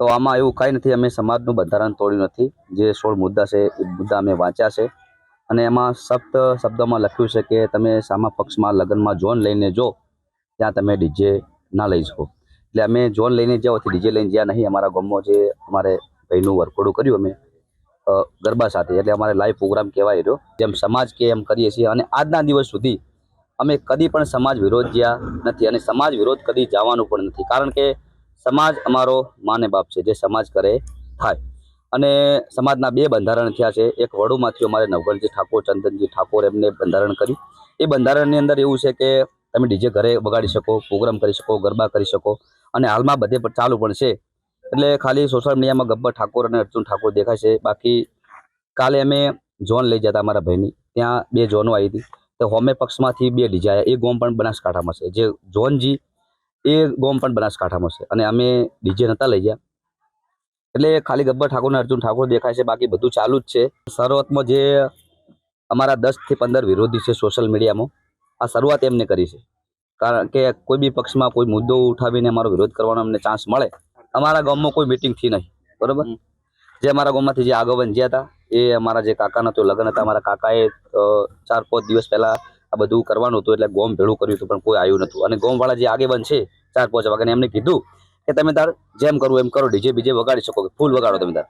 તો આમાં એવું કાંઈ નથી, અમે સમાજનું બંધારણ તોડ્યું નથી. જે સોળ મુદ્દા છે, એ મુદ્દા અમે વાંચ્યા છે. અને એમાં સપ્ત શબ્દોમાં લખ્યું છે કે તમે સામા પક્ષમાં લગ્નમાં જોન લઈને જો, ત્યાં તમે ડીજે ના લઈ શકો. એટલે અમે જોન લઈને જ્યાં ડીજે લઈને જ્યાં નહીં, અમારા ગામમાં જે અમારે ભાઈનું વરકોડું કર્યું અમે ગરબા સાથે. એટલે અમારે લાઈવ પ્રોગ્રામ કહેવાય રહ્યો. જેમ સમાજ કે એમ કરીએ છીએ. અને આજના દિવસ સુધી અમે કદી પણ સમાજ વિરોધ જ્યાં નથી. અને સમાજ વિરોધ કદી જવાનું પણ નથી. કારણ કે સમાજ અમારો માને બાપ છે, જે સમાજ કરે થાય. અને સમાજના બે બંધારણ થયા છે, એક વડુમાંથી અમારે નવગણજી ઠાકોર, ચંદનજી ઠાકોર એમને બંધારણ કર્યું. એ બંધારણની અંદર એવું છે કે તમે ડીજે ઘરે વગાડી શકો, પ્રોગ્રામ કરી શકો, ગરબા કરી શકો, અને હાલમાં બધે પણ ચાલુ પણ છે. એટલે ખાલી સોશિયલ મીડિયામાં ગબ્બર ઠાકોર અને અર્જુન ઠાકોર દેખાય છે. બાકી કાલે અમે ઝોન લઈ જતા અમારા ભાઈની. ત્યાં બે ઝોનો આવી હતી. તો હોમે પક્ષમાંથી બે ડીજે આવ્યા એ ગોમ પણ બનાસકાંઠામાં છે. જે ઝોનજી એ ગોમ પણ બનાસકાંઠામાં છે. અને અમે ડીજે નહોતા લઈ ગયા. એટલે ખાલી ગબ્બર ઠાકોર અને અર્જુન ઠાકોર દેખાય છે બાકી બધું ચાલુ જ છે. શરૂઆતમાં જે અમારા દસથી પંદર વિરોધી છે સોશિયલ મીડિયામાં આ શરૂઆત એમને કરી છે. કારણ કે કોઈ બી પક્ષમાં કોઈ મુદ્દો ઉઠાવીને અમારો વિરોધ કરવાનો અમને ચાન્સ મળે. અમારા ગામમાં કોઈ મિટિંગ થઈ નહીં. બરોબર? જે અમારા ગામમાંથી જે આગેવાન જ્યાં હતા એ અમારા જે કાકાના તો લગ્ન હતા અમારા કાકાએ ચાર પાંચ દિવસ પહેલા આ બધું કરવાનું હતું એટલે ગોમ ભેળું કર્યું હતું, પણ કોઈ આવ્યું નહોતું. અને ગોમવાળા જે આગેવાન છે, ચાર પાંચ વાગ્યાને એમને કીધું કે તમે તાર જેમ કરવું એમ કરો, ડીજે બીજે વગાડી શકો ફૂલ વગાડો તમે તાર.